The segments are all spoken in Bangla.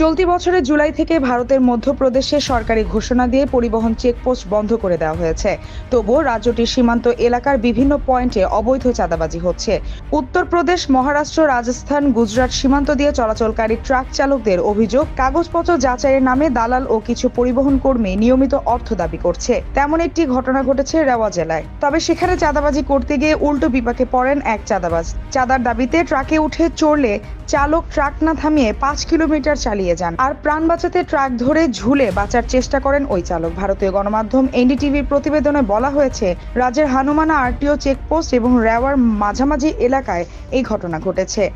চলতি বছরের জুলাই থেকে ভারতের মধ্যপ্রদেশে সরকারি ঘোষণা দিয়ে পরিবহন চেকপোস্ট বন্ধ করে দেওয়া হয়েছে। তবুও রাজ্যটির সীমান্ত এলাকার বিভিন্ন পয়েন্টে অবৈধ চাঁদাবাজি হচ্ছে। উত্তরপ্রদেশ, মহারাষ্ট্র, রাজস্থান, গুজরাট সীমান্ত দিয়ে চলাচলকারী ট্রাক চালকদের অভিযোগ, কাগজপত্র যাচাইয়ের নামে দালাল ও কিছু পরিবহন কর্মী নিয়মিত অর্থ দাবি করছে। তেমন একটি ঘটনা ঘটেছে রেওয়া জেলায়। তবে সেখানে চাঁদাবাজি করতে গিয়ে উল্টো বিপাকে পড়েন এক চাঁদাবাজ। চাঁদার দাবিতে ট্রাকে উঠে চড়লে চালক ট্রাক না থামিয়ে পাঁচ কিলোমিটার চালিয়ে যান। আর প্রাণ বাঁচাতে ট্রাক ধরে ঝুলে বাঁচার চেষ্টা করেন ওই চালক। ভারতীয় গণমাধ্যম এনডিটিভির প্রতিবেদনে বলা হয়েছে, রাজ্যের হানুমানা আরটিও চেকপোস্ট এবং রেওয়ার মাঝামাঝি এলাকায় এই ঘটনা ঘটেছে।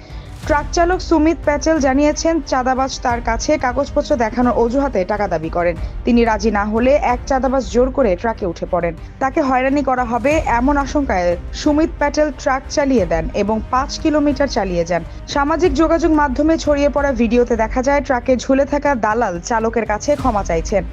ট্রাক চালক সুমিত প্যাটেল জানিয়েছেন, চাঁদাবাজ তার কাছে কাগজপত্র দেখানোর অজুহাতে টাকা দাবি করেন। তিনি রাজি না হলে এক চাঁদাবাজ জোর করে ট্রাকে উঠে পড়েন। তাকে হয়রানি করা হবে এমন আশঙ্কায় সুমিত প্যাটেল ট্রাক চালিয়ে দেন এবং পাঁচ কিলোমিটার চালিয়ে যান। সামাজিক যোগাযোগ মাধ্যমে ছড়িয়ে পড়া ভিডিওতে দেখা যায়, ট্রাকে ঝুলে থাকা দালাল চালকের কাছে ক্ষমা চাইছেন।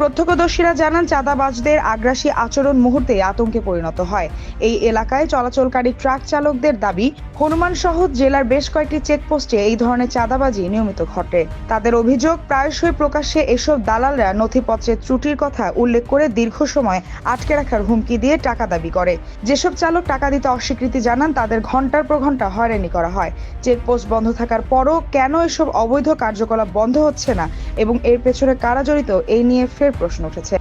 প্রত্যক্ষদর্শীরা জানান, চাঁদাবাজদের আগ্রাসী আচরণ মুহূর্তে আতঙ্কে পরিণত হয়। এই এলাকায় চলাচলকারী ট্রাক চালকদের দাবি হনুমান সহ জেলার বেশ কয়েকটি চেকপোস্টে এই ধরনের চাঁদাবাজি নিয়মিত ঘটে। তাদের অভিযোগ, প্রায়শই প্রকাশ্যে এসব দালালরা নথিপত্রের ত্রুটির কথা উল্লেখ করে দীর্ঘ সময় আটকে রাখার হুমকি দিয়ে টাকা দাবি করে। যেসব চালক টাকা দিতে অস্বীকৃতি জানান, তাদের ঘণ্টার পর ঘণ্টা হয়রানি করা হয়। চেকপোস্ট বন্ধ থাকার পরও কেন এসব অবৈধ কার্যকলাপ বন্ধ হচ্ছে না এবং এর পেছনে কারা জড়িত, এই নিয়ে ফের প্রশ্ন উঠেছে।